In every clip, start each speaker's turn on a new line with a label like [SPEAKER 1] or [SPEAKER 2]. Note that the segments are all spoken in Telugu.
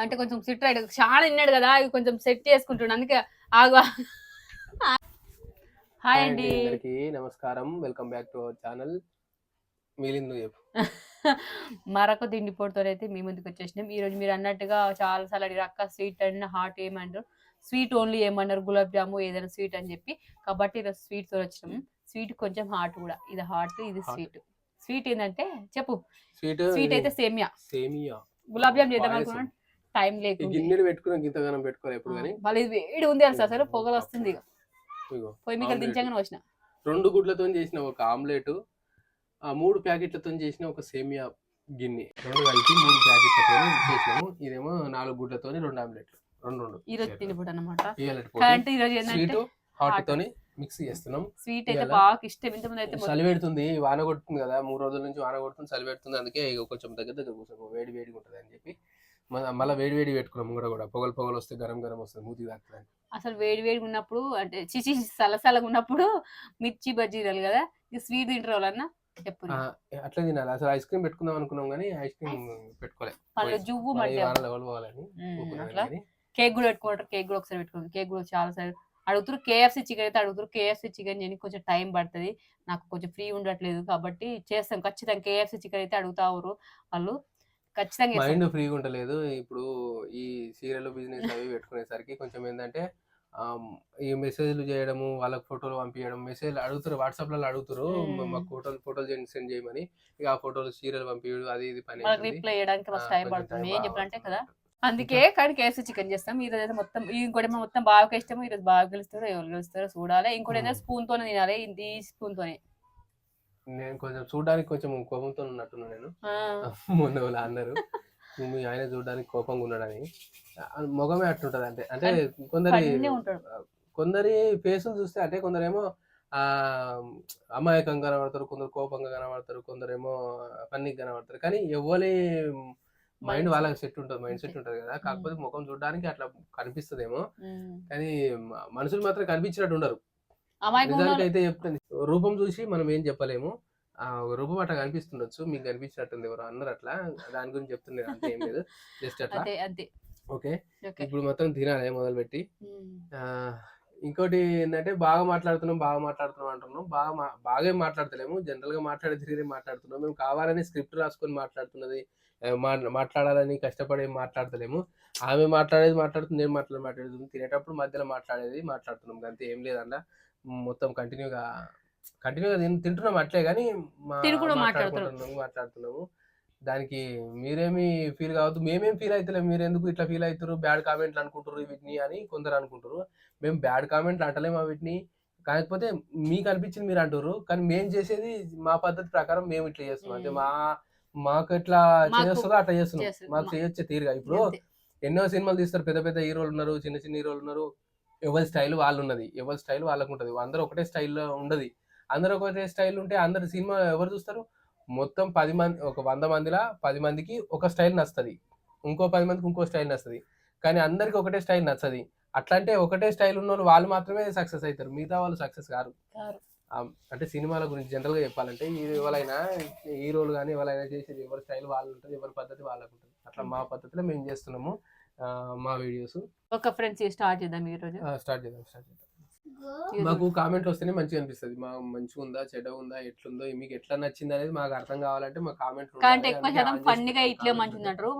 [SPEAKER 1] అంటే కొంచెం సిట్ రైడ్ చాలా విన్నాడు కదా ఇవి కొంచెం సెట్ చేసుకుంటుండు. అందుకే ఆగు. హాయ్ అండి.
[SPEAKER 2] అందరికి నమస్కారం. Welcome back to our channel Milind చెప్పు.
[SPEAKER 1] మరొక తిండి పొడితో అయితే మీ ముందుకు వచ్చేసినాం. ఈ రోజు మీరు అన్నట్టుగా చాలా సార్లు అడిగారు అక్క స్వీట్ అండ్ హాట్ ఏమంటారు? స్వీట్ ఓన్లీ ఏమన్నారు గులాబ్ జాము ఏదైనా స్వీట్ అని చెప్పి. కాబట్టి ఈరోజు స్వీట్తో వచ్చినాం. స్వీట్ కొంచెం హాట్ కూడా. ఇది హాట్ ఇది. స్వీట్ స్వీట్ ఏంటంటే చెప్పు.
[SPEAKER 2] స్వీట్
[SPEAKER 1] స్వీట్ అయితే సేమియా.
[SPEAKER 2] సేమియా.
[SPEAKER 1] గులాబ్ జామ్ చేద్దాం. అనుకున్నాను. టైం లేకుండా.
[SPEAKER 2] గిన్నెలు పెట్టుకున్న గింతగానం పెట్టుకోవాలి ఎప్పుడు కానీ.
[SPEAKER 1] మళ్ళీ ఇది వేడి ఉంది అసలు అసలు పొగలు వస్తుంది ఇక పొయ్యి మీకు. దించగానే వచ్చిన
[SPEAKER 2] రెండు గుడ్లతో చేసిన ఒక ఆమ్లెట్ ఆ మూడు ప్యాకెట్లతో చేసిన ఒక సేమియా గిన్నె. రెండు కలిపి మూడు ప్యాకెట్లతో చేసినాము. ఇదేమో నాలుగు గుడ్లతో రెండు ఆమ్లెట్లు. రెండు రెండు.
[SPEAKER 1] ఈ రోజు అనమాట ఈ రోజు
[SPEAKER 2] స్వీట్ హాట్ తోని మిక్స్ చేస్తున్నాం.
[SPEAKER 1] స్వీట్ అయితే బాగా ఇష్టం. ఇంతమంది అయితే మొత్తం
[SPEAKER 2] చలి పెడుతుంది వాన కొడుతుంది కదా. మూడు రోజుల నుంచి వాన కొడుతుంది చలి పెడుతుంది. అందుకే కొంచెం దగ్గర దగ్గర కూర్చో వేడి వేడిగా ఉంటుంది అని చెప్పి మళ్ళీ వేడి వేడి పెట్టుకున్నాం కూడా కూడా. పొగలు పొగలు వస్తే గరం గరం వస్తుంది మూతి తాకుతుంది
[SPEAKER 1] అసలు వేడి వేడిగా ఉన్నప్పుడు అంటే చిచి సలసలగా ఉన్నప్పుడు మిర్చి బజ్జీలు కదా. స్వీట్ తింటారు వాళ్ళన్న చెప్పు
[SPEAKER 2] అట్లా తినాలి. అసలు ఐస్ క్రీమ్ పెట్టుకుందాం అనుకున్నాం కానీ ఐస్ క్రీమ్ పెట్టుకోలే.
[SPEAKER 1] పళ్ళు జువ్వు
[SPEAKER 2] మళ్ళీ పోవాలని.
[SPEAKER 1] కేక్ కూడా పెట్టుకుంటారు కేక్ కూడా ఒకసారి పెట్టుకోండి. కేక్ కూడా చాలా సార్ అడుగుతారు కేఎఫ్సి చికెన్ అయితే అడుగుతారు కేఎఫ్సి చికెన్ చేయడానికి కొంచెం టైం పడుతుంది. నాకు కొంచెం ఫ్రీ ఉండట్లేదు కాబట్టి చేస్తాం. ఖచ్చితంగా కేఎఫ్సి చికెన్ అయితే అడుగుతారు వాళ్ళు. ఖచ్చితంగా.
[SPEAKER 2] మైండ్ ఫ్రీగా ఉండలేదు ఇప్పుడు ఈ సీరియల్ బిజినెస్ అవి పెట్టుకునేసరికి కొంచెం ఏంటంటే ఈ మెసేజ్లు చేయడము వాళ్ళకి ఫోటోలు పంపించడం మెసేజ్ అడుగుతారు వాట్సాప్లలో అడుగుతారు. మాకు ఫోటోలు ఫోటోలు సెండ్ చేయమని ఇక ఆ ఫోటోలు సీరియల్ పంపించడం అది ఇది పని.
[SPEAKER 1] రిప్లై చేయడానికి మస్తు టైం పడుతుంది ఏం చెప్పాలంటే. కదా అందుకే కానీ కేఎఫ్సీ చికెన్ చేస్తాం ఈ రోజు మొత్తం ఇంకోటి మొత్తం బాగా ఇష్టము ఈ రోజు బాగా గెలుస్తారో ఎవరు గెలుస్తారో చూడాలి ఇంకోటి
[SPEAKER 2] మ్మ్.
[SPEAKER 1] స్పూన్ తోనే తినాలి ఇది స్పూన్ తోనే
[SPEAKER 2] నేను కొంచెం చూడడానికి కొంచెం కోపంతో ఉన్నట్టున్నా నేను. మొన్న వాళ్ళు అన్నారు. మీ ఆయన చూడడానికి కోపంగా ఉన్నాడని. మొగమే అట్టుంటది అంటే అంటే కొందరి కొందరి ఫేసులు చూస్తే అంటే కొందరేమో ఆ అమాయకంగా కనబడతారు కొందరు కోపంగా కనబడతారు కొందరేమో ఫన్నీగా కనబడతారు. కానీ ఎవరి మైండ్. వాళ్ళకి సెట్ ఉంటుంది మైండ్ సెట్. ఉంటుంది కదా. కాకపోతే ముఖం చూడడానికి అట్లా కనిపిస్తుందేమో.
[SPEAKER 1] మ్మ్.
[SPEAKER 2] కానీ మనుషులు మాత్రం కనిపించినట్టు ఉండరు. అయితే చెప్తుంది రూపం చూసి మనం ఏం చెప్పలేము. ఆ రూపం అట్లా కనిపిస్తుండొచ్చు. మీకు కనిపించినట్టుంది ఎవరు అన్నారు అట్లా. దాని గురించి చెప్తున్నారు అంతే ఏం లేదు. జస్ట్ అట్లా. ఓకే. ఇప్పుడు మొత్తం తినాలి మొదలు పెట్టి ఇంకోటి ఏంటంటే బాగా మాట్లాడుతున్నాం బాగా మాట్లాడుతున్నాం అంటున్నాం. బాగా బాగా మాట్లాడతలేము. జనరల్గా మాట్లాడే తిరిగి మాట్లాడుతున్నాం. మేము కావాలని స్క్రిప్ట్ రాసుకొని మాట్లాడుతున్నది మాట్లాడాలని కష్టపడి మాట్లాడతలేము. ఆమె మాట్లాడేది మాట్లాడుతుంది నేను మాట్లాడి మాట్లాడుతుంది తినేటప్పుడు మధ్యలో మాట్లాడేది మాట్లాడుతున్నాం. అంతే ఏం లేదన్న. మొత్తం కంటిన్యూగా కంటిన్యూగా తింటున్నాం అట్లే కానీ మాట్లాడుకుంటున్నాము మాట్లాడుతున్నాము. దానికి మీరేమి ఫీల్ కావద్దు. మేమేం ఫీల్ అవుతలేము మీరు ఎందుకు ఇట్లా ఫీల్ అవుతారు బ్యాడ్ కామెంట్లు అనుకుంటారు వీటిని అని కొందరు అనుకుంటారు మేము బ్యాడ్ కామెంట్లు అంటలేము వీటిని. కాకపోతే మీకు అనిపించింది మీరు అంటారు కానీ మేము చేసేది మా పద్ధతి ప్రకారం మేము ఇట్లా చేస్తున్నాం. అంటే మా మాకు ఎట్లా చేస్తుందో అట్లా చేస్తున్నాం. మాకు చేయొచ్చే తీరుగా. ఇప్పుడు. ఎన్నో సినిమాలు తీస్తారు. పెద్ద పెద్ద హీరోలు ఉన్నారు చిన్న చిన్న హీరోలు ఉన్నారు. ఎవరి స్టైల్ వాళ్ళు ఉన్నది ఎవరి స్టైల్ వాళ్ళకు ఉంటది అందరూ ఒకటే స్టైల్లో ఉండదు. అందరూ ఒకటే స్టైల్ ఉంటే అందరు సినిమా ఎవరు చూస్తారు? మొత్తం పది మంది ఒక వంద మందిలా పది మందికి ఒక స్టైల్ నచ్చుతుంది. ఇంకో పది మందికి ఇంకో స్టైల్ నచ్చుతుంది. కానీ అందరికి ఒకటే స్టైల్ నచ్చది అట్లా అంటే ఒకటే స్టైల్ ఉన్న వాళ్ళు వాళ్ళు మాత్రమే సక్సెస్ అవుతారు మిగతా వాళ్ళు సక్సెస్ కారు. అంటే సినిమాల గురించి జనరల్గా చెప్పాలంటే ఈ- ఎవరైనా హీరోలు కానీ ఎవరైనా చేసేది ఎవరి స్టైల్ వాళ్ళు ఉంటుంది ఎవరి పద్ధతి వాళ్ళకు ఉంటుంది అట్లా మా పద్ధతిలో మేము చేస్తున్నాము. మా వీడియోస్.
[SPEAKER 1] ఒక ఫ్రెండ్స్ స్టార్ట్ చేద్దాం ఈ రోజు.
[SPEAKER 2] స్టార్ట్ చేద్దాం స్టార్ట్ చేద్దాం. మాకు కామెంట్లు వస్తేనే మంచిగా అనిపిస్తుంది. మా మంచిగా ఉందా చెడ్డ ఉందా ఎట్లుందో మీకు ఎట్లా నచ్చింది అనేది మాకు అర్థం కావాలంటే మా కామెంట్
[SPEAKER 1] కానీ ఎక్కువ శాతం ఫన్నీగా ఇట్లే మంచిది అంటారు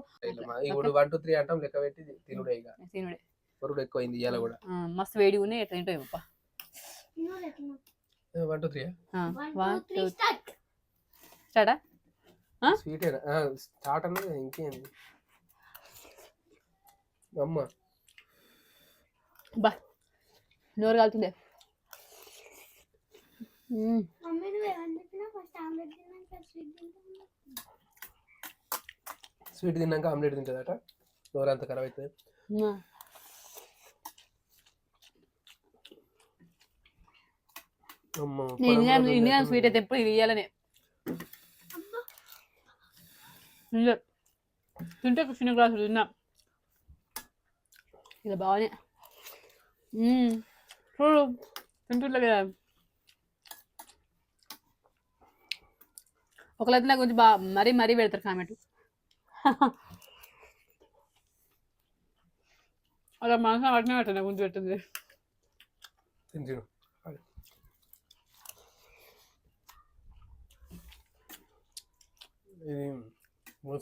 [SPEAKER 2] ఇప్పుడు వన్ టూ త్రీ అంటాం లెక్క పెట్టి తినుడే ఇక.
[SPEAKER 1] తినుడే.
[SPEAKER 2] పొరుడు ఎక్కువైంది ఇవాళ కూడా.
[SPEAKER 1] ఆ, మస్తు వేడి ఉన్నాయి ఎట్లా ఏంటో ఏమప్ప.
[SPEAKER 2] వన్ టూ త్రీ
[SPEAKER 1] ఆ, one, two, స్టార్టా
[SPEAKER 2] స్వీట్ స్టార్ట్ అన్నది ఇంకేంది? అమ్మ.
[SPEAKER 1] బా. నోరు కాలుతుండే.
[SPEAKER 3] స్వీట్
[SPEAKER 2] తిన్నాక ఆమ్లెట్ తింటుందట. నోరు అంత ఖరాబ్ అవుతుంది
[SPEAKER 1] ఇండియన్. స్వీట్ అయితే ఎప్పుడు ఇది ఇయ్యాలనే. తింటే చిన్న గ్లాసు తిన్నా. ఇది బాగానే. చూడు తింటుండే కదా ఒకళ్ళైతే నాకు కొంచెం బాగా మరీ మరీ పెడతారు కామెంట్ అలా మనసు వాటినే పెట్టండి ముందు పెట్టింది
[SPEAKER 2] ఇది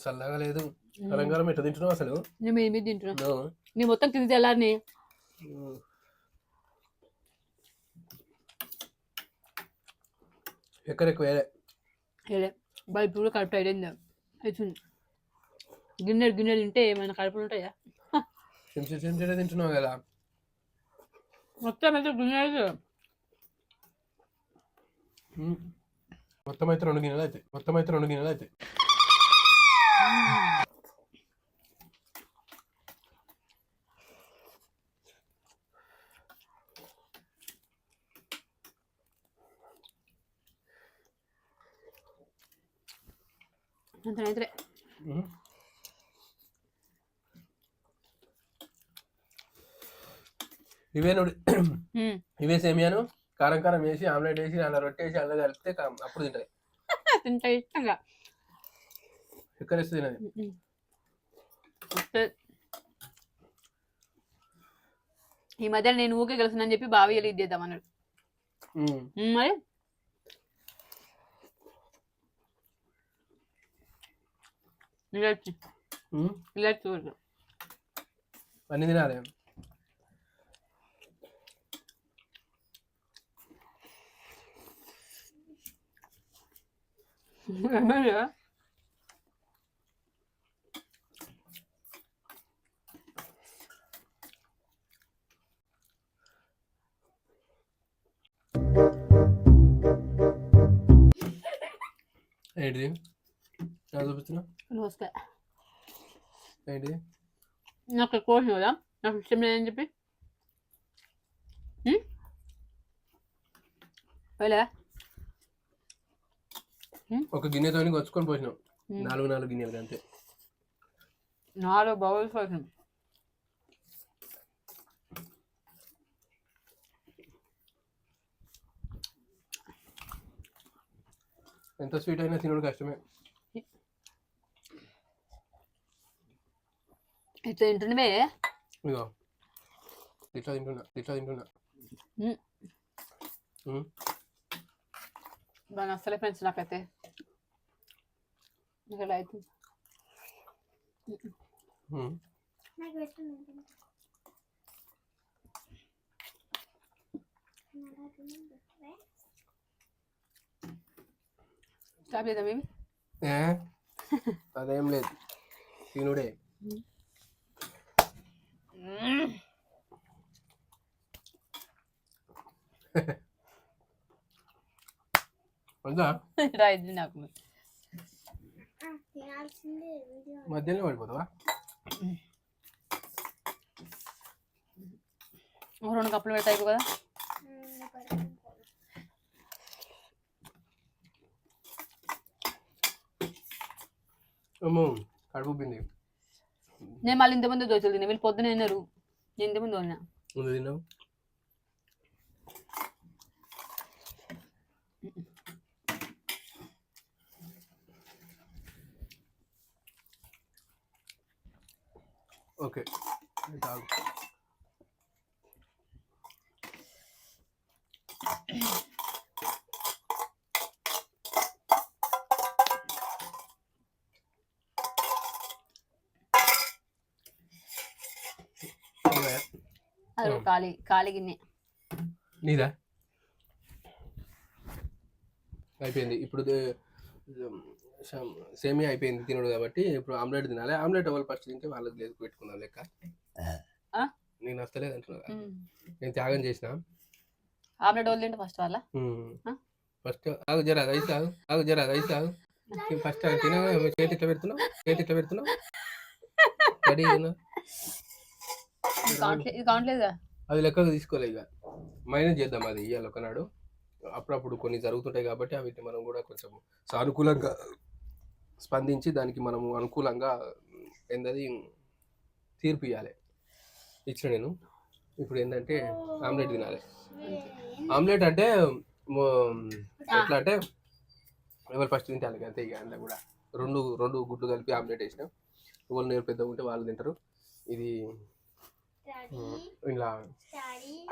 [SPEAKER 2] చల్లగా లేదు కలంకారం ఎట్లా తింటున్నావు అసలు
[SPEAKER 1] నేను మీద మీద తింటున్నా
[SPEAKER 2] నువ్వు
[SPEAKER 1] నీ మొత్తం కింద తెల్లారిని
[SPEAKER 2] ఎక్కడ ఎక్కువ వేరే
[SPEAKER 1] బయట కూడా కడుపు అయింది అవుతుంది గిన్నెలు గిన్నెలు తింటే ఏమైనా కడుపులు ఉంటాయా?
[SPEAKER 2] చెంచా చెంచా తింటున్నావు కదా.
[SPEAKER 1] మొత్తం అయితే గిన్నెలు
[SPEAKER 2] ఉమ్. మొత్తం అయితే రెండు గిన్నెలు అయితే. మొత్తం అయితే రెండు గిన్నెలు అయితే.
[SPEAKER 1] అంతనైతే
[SPEAKER 2] ఉమ్. ఇవే నుడి ఇవే సేమియాను కారం కారం వేసి ఆమ్లెట్ వేసి అలా రొట్టె వేసి అలా కలిపితే అప్పుడు తింటాయి
[SPEAKER 1] తింటా ఇష్టంగా.
[SPEAKER 2] ఎక్కడ వేస్తే తినది?
[SPEAKER 1] వస్తే- ఈ మధ్య నేను ఊకే గెలుస్తున్నాను చెప్పి బావి చేద్దాం అన్నాడు మరి? ఇలా వచ్చి
[SPEAKER 2] ఉమ్.
[SPEAKER 1] ఇలా చూడు
[SPEAKER 2] అన్ని తినాలి ఏంటిది ఎలా చూపిస్తున్నా
[SPEAKER 1] వస్తా
[SPEAKER 2] ఏంటిది
[SPEAKER 1] నాకు కోసిన కదా నాకు ఇష్టం లేదని చెప్పి? పోలే
[SPEAKER 2] ఒక గిన్నెతో వచ్చుకొని పోసినాం. నాలుగు నాలుగు గిన్నెలు అంతే
[SPEAKER 1] నాలుగు బౌల్స్ పోసిన
[SPEAKER 2] ఎంత స్వీట్ అయినా తినడం కష్టమే
[SPEAKER 1] ఇట్లా తింటుండే
[SPEAKER 2] ఇగో ఇట్లా తింటున్నా ఇట్లా తింటున్నా.
[SPEAKER 1] బాగా అస్సలే ఫ్రెండ్స్ నాకైతే. ఇక్కడ అయితే. స్టాప్ ఇవి
[SPEAKER 2] ఏ? అదేం లేదు. తినుడే. వద్దా?
[SPEAKER 1] రాయిద్ది నాకు.
[SPEAKER 2] మధ్యలో పడిపోతావా?
[SPEAKER 1] రెండు కప్పులు పెడతాయి కదా?
[SPEAKER 3] ఉమ్, పడుకుంటాను.
[SPEAKER 2] అమ్మో కడుపు పిండి
[SPEAKER 1] నేను మళ్ళీ ఇంతమంది దోశలు తిన్నా. వీళ్ళు పొద్దున తిన్నారు. నేను ఇంతమంది తోలినా
[SPEAKER 2] ముందు తిన్నావు? ఓకే. తాగు.
[SPEAKER 1] ఖాళీ ఖాళీ గిన్నె.
[SPEAKER 2] నీదా? అయిపోయింది. ఇప్పుడు సేమియా అయిపోయింది తినడు కాబట్టి ఇప్పుడు ఆమ్లెట్ తినాలి. ఆమ్లెట్ ఎవరు ఫస్ట్ తింటే వాళ్ళకి లేదు పెట్టుకున్నాం లెక్క? నేను వస్తలేదు అంటున్నా. నేను త్యాగం చేసిన.
[SPEAKER 1] ఆమ్లెట్ వాళ్ళు తింటే ఫస్ట్ వాళ్ళ?
[SPEAKER 2] ఫస్ట్ ఆగు జరా రైస్ ఆగు ఆగు జరా రైస్ ఆగు ఫస్ట్ తిన చేతి ఇట్లా పెడుతున్నావు? చేతి ఇట్లా పెడుతున్నావు? రెడీ
[SPEAKER 1] ఇది కావట్లేదు ఇది కావట్లేదుగా?
[SPEAKER 2] అది లెక్కకు తీసుకోలే ఇక. మైనస్ చేద్దాం అది ఇవాళ ఒకనాడు. అప్పుడప్పుడు కొన్ని జరుగుతుంటాయి కాబట్టి వీటిని మనం కూడా కొంచెం సానుకూలంగా స్పందించి దానికి మనము అనుకూలంగా ఏంటది తీర్పు ఇవ్వాలి ఇచ్చిన నేను. ఇప్పుడు ఏంటంటే ఆమ్లెట్ తినాలి. ఆమ్లెట్ అంటే మో- ఎట్లా అంటే ఎవరు ఫస్ట్ తింటారు అంతే ఇక అందులో కూడా. రెండు రెండు గుడ్లు కలిపి ఆమ్లెట్ వేసినాం. ఎవరు నేను పెద్దగా ఉంటే వాళ్ళు తింటారు. ఇది ఇలా.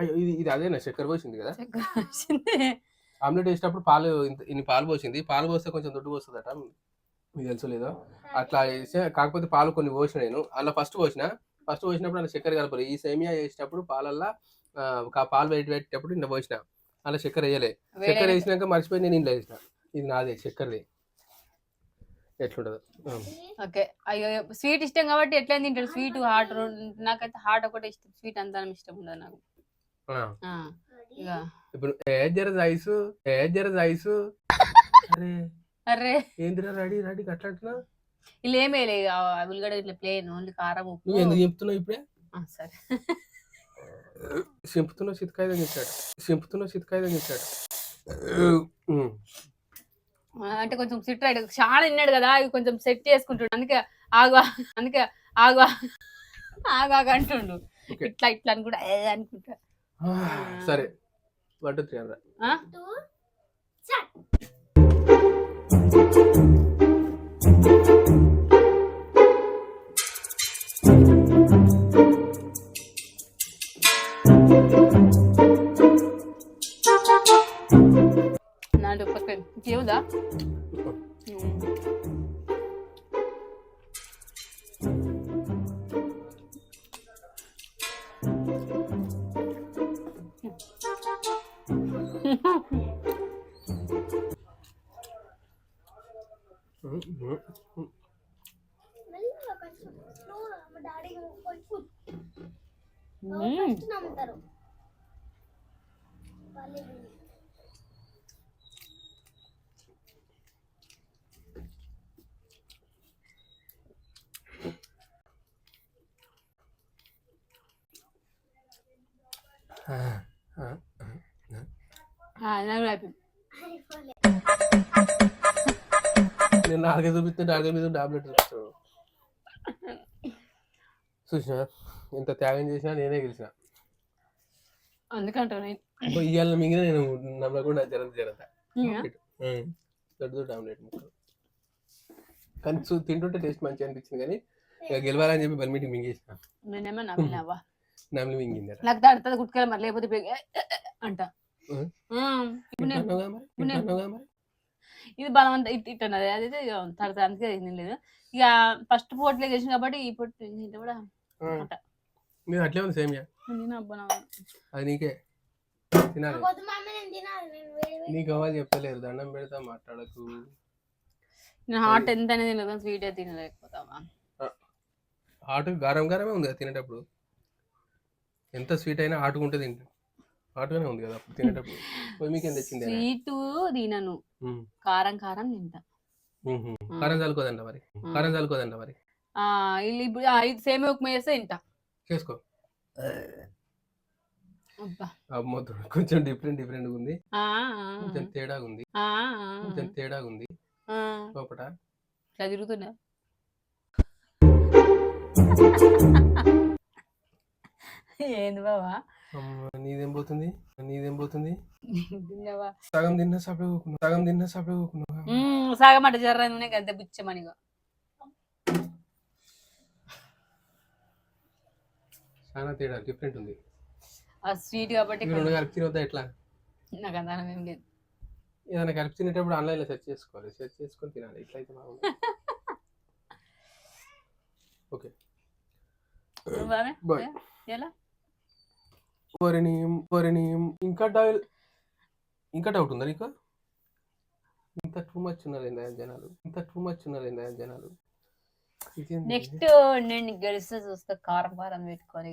[SPEAKER 2] అయ్యో ఇది ఇది అదేనా? చక్కెర పోసింది కదా. ఆమ్లెట్ వేసేటప్పుడు పాలు ఇన్ని పాలు పోసింది. పాలు పోస్తే కొంచెం దొడ్డు పోస్తుందట. మీకు తెలుసు లేదో? అట్లా వేస్తే కాకపోతే పాలు కొన్ని పోసిన నేను. అలా ఫస్ట్ పోసిన. ఫస్ట్ పోసినప్పుడు అలా చక్కెర కలపరు ఈ సేమియా వేసేటప్పుడు పాలల్లో పాలు పెట్టి పెట్టేటప్పుడు ఇంత పోసిన. అలా చక్కెర వేయలే. చక్కెర వేసినాక మర్చిపోయి నేను ఇంట్లో వేసిన. ఇది నాదే చక్కెరది. ఎట్లుంటదో. ఆ.
[SPEAKER 1] ఓకే. అయ్యో స్వీట్ ఇష్టం కాబట్టి ఎట్లా తింటాడు స్వీట్ హాట్ నాకైతే హాట్ ఒకటే ఇష్టం. స్వీట్ అంతా ఇష్టం ఉండదు నాకు.
[SPEAKER 2] ఇప్పుడు ఏ జర రైస్ ఏ జర రైస్? అరే.
[SPEAKER 1] అరే
[SPEAKER 2] ఏందిరా రెడీ రెడీ అట్లా అంటున్నా.
[SPEAKER 1] ఇలా ఏమే లే ఉల్లిగడ్డ ఇట్లా ప్లేన్ ఓన్లీ కారం ఉప్పు.
[SPEAKER 2] ఎందుకు చెప్తున్నావు ఇప్పుడే?
[SPEAKER 1] సరే.
[SPEAKER 2] సింపుతున్న చితకాయదని చెప్పాడు సింపుతున్న ఉమ్.
[SPEAKER 1] ఆ, అంటే కొంచెం సిట్ రైడ్ చాలా తిన్నాడు కదా ఇవి కొంచెం సెట్ చేసుకుంటుండు. అందుకే ఆగు అందుకే ఆగు ఆగు అంటుండు. ఇట్లా ఇట్లా అనుకుంటా ఏ అనుకుంటా.
[SPEAKER 2] ఆ, సరే. వన్ టూ త్రీ అన్న
[SPEAKER 3] ఫుడ్
[SPEAKER 1] మ్మ్.
[SPEAKER 3] ఫస్ట్ నమ్ముతారు వాళ్ళు
[SPEAKER 2] ఆ, ఆ,
[SPEAKER 1] ఆ, నాకు కూడా అయిపోయింది.
[SPEAKER 3] అయిపోలే
[SPEAKER 2] నేను నాలుగే చూపిస్తే నాలుగే మీద టాబ్లెట్ చూపిస్తాను చూసిన? ఎంత త్యాగం చేసినా నేనే గెలిచిన.
[SPEAKER 1] అందుకంటాను. నేను.
[SPEAKER 2] ఇవాళ మిగిలిన నేను నమ్మకుండా జరంత జరంత.
[SPEAKER 1] ఇంకా?
[SPEAKER 2] దొడ్డు దొడ్డు ఆమ్లెట్ ముక్కలు. కానీ తింటుంటే టేస్ట్ మంచిగా అనిపించింది కానీ గెలవాలని చెప్పి బల్మీటింగ్ మింగేసిన.
[SPEAKER 1] నేనేమో నమ్మినావా
[SPEAKER 2] నమ్మి మింగింది
[SPEAKER 1] నాకు తడుతుంది గుట్టుకెళ్ళి మరి లేకపోతే అంట. నేను-? ఇది బలవంత ఇట్ ఇట్ అన్నది అదైతే తడతా అందుకే తినలేదు ఇక ఫస్ట్ పోట్లే చేసిన కాబట్టి ఈ పొట్టు కూడా. అట్ట.
[SPEAKER 2] మీరు అట్లే ఉంది సేమియా?
[SPEAKER 1] నేను
[SPEAKER 2] అది నీకే. తినాలి.
[SPEAKER 3] నేను నేను
[SPEAKER 2] నీకు అవ్వాలి చెప్తలేరు దండం పెడతా మాట్లాడకు.
[SPEAKER 1] నేను హాట్ ఎంత అనేది తినలేదు స్వీట్ తినలేకపోతావా
[SPEAKER 2] హాట్ గారం గారమే ఉంది తినేటప్పుడు? ఎంత స్వీట్ అయినా ఉంటుంది తింటే హాట్గానే ఉంది కదా తినేటప్పుడు. మీకు ఏం తెచ్చింది?
[SPEAKER 1] స్వీట్ తినను. కారం కారం తింటా.
[SPEAKER 2] కారం చల్లుకోదంట మరి? కారం చల్లుకోదంట మరి?
[SPEAKER 1] వీళ్ళు ఇప్పుడు ఇది సేమ్ ఉప్మా చేస్తే తింటా.
[SPEAKER 2] చేసుకో. అమ్మో కొంచెం డిఫరెంట్ డిఫరెంట్ ఉంది. కొంచెం తేడాగా ఉంది. కొంచెం తేడాగా ఉంది. లోపట.
[SPEAKER 1] తిరుగుతున్నా ఏంది బావా?
[SPEAKER 2] నీదేం పోతుంది? నీదేం పోతుంది?
[SPEAKER 1] తిన్నావా?
[SPEAKER 2] సగం తిన్నా సపడే కూకున్నావు సగం తిన్నా సపడే కూకున్నావు
[SPEAKER 1] మ్మ్, సాగమాట జర్ర నూనె గంత బుచ్చమనిగా
[SPEAKER 2] చాలా తేడా డిఫరెంట్ ఉంది.
[SPEAKER 1] ఆ స్వీట్ కాబట్టి
[SPEAKER 2] రెండు కలిపి తినవద్దా ఎట్లా?
[SPEAKER 1] నాకు అందానం ఏం లేదు.
[SPEAKER 2] ఏదైనా కలిపి తినేటప్పుడు ఆన్లైన్లో సెర్చ్ చేసుకోవాలి సెర్చ్ చేసుకొని తినాలి ఇట్లయితే బాగుంది ఓకే? Bye.
[SPEAKER 1] ఎలా?
[SPEAKER 2] వరిని వరిని ఇంకా డౌల్ ఇంకా డౌట్ ఉందా నీకు? ఇంత టూ మచ్ ఉన్నారు ఏందా జనాలు? ఇంత టూ మచ్ ఉన్నారు ఏందా జనాలు?
[SPEAKER 1] నెక్స్ట్ నేను గెలిస్తే చూస్తా కారం కారం పెట్టుకొని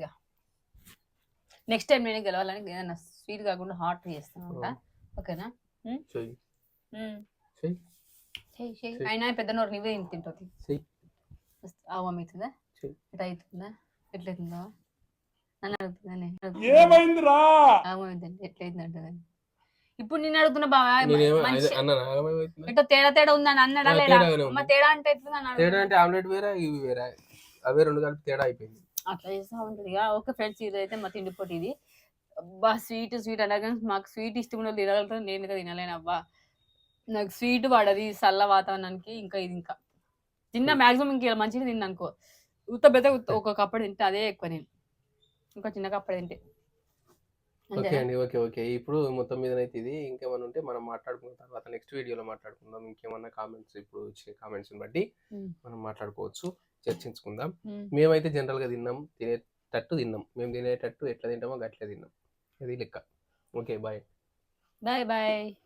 [SPEAKER 1] నెక్స్ట్ టైం నేను గెలవాలని ఏదైనా స్వీట్ కాకుండా హాట్ చేస్తాను ఓకేనా. అయినా పెద్ద నోరు నువ్వే తింటుంది. అవుతుందా. ఎట్లా అవుతుందా? ఎట్లా నన్ను అడుగుతుందని
[SPEAKER 4] ఏమైందిరా?
[SPEAKER 1] ఆవం అవుతుంది ఎట్లా అవుతుంది అంటుందని ఇప్పుడు నేను అడుగుతున్నా బావా? ఎట్లా తేడా తేడా ఉందని అన్నాడా
[SPEAKER 2] ఉంది.
[SPEAKER 1] అమ్మ తేడా అంటే ఎట్లా అని
[SPEAKER 2] తేడా. అంటే ఆమ్లెట్ వేరే? ఇవి వేరే? అవే రెండు కలిపి తేడా అయిపోయింది.
[SPEAKER 1] అట్లా చేస్తా ఉంటుంది. ఓకే ఫ్రెండ్స్ ఇది అయితే మా తిండి పొట్టి ఇది అబ్బా స్వీట్ స్వీట్ అనగా మాకు స్వీట్ ఇష్టం ఉన్న తినగలుగుతాం నేను ఇంకా తినలేను అబ్బా. నాకు స్వీట్ పడది చల్ల వాతావరణానికి ఇంకా ఇది ఇంకా. తిన్నా మాక్సిమం ఇంకా మంచిగా తిన్నా అనుకో. ఉత్త పెద్ద ఒక కప్పటి తింటే అదే ఎక్కువ నేను. ఇంకా చిన్నగా అప్పుడు తింటే.
[SPEAKER 2] ఓకే? అండి ఓకే ఓకే. ఇప్పుడు మొత్తం మీద అయితే ఇది. ఇంకేమైనా ఉంటే మనం మాట్లాడుకున్న తర్వాత నెక్స్ట్ వీడియోలో మాట్లాడుకుందాం. ఇంకేమన్నా కామెంట్స్ ఇప్పుడు వచ్చే కామెంట్స్ బట్టి. మనం మాట్లాడుకోవచ్చు. చర్చించుకుందాం.
[SPEAKER 1] మ్మ్.
[SPEAKER 2] మేమైతే జనరల్గా తిన్నాం. తినేటట్టు తిన్నాం. మేము తినేటట్టు ఎట్లా తింటామో అట్లే తిన్నాం. అది లెక్క. Okay bye
[SPEAKER 1] bye bye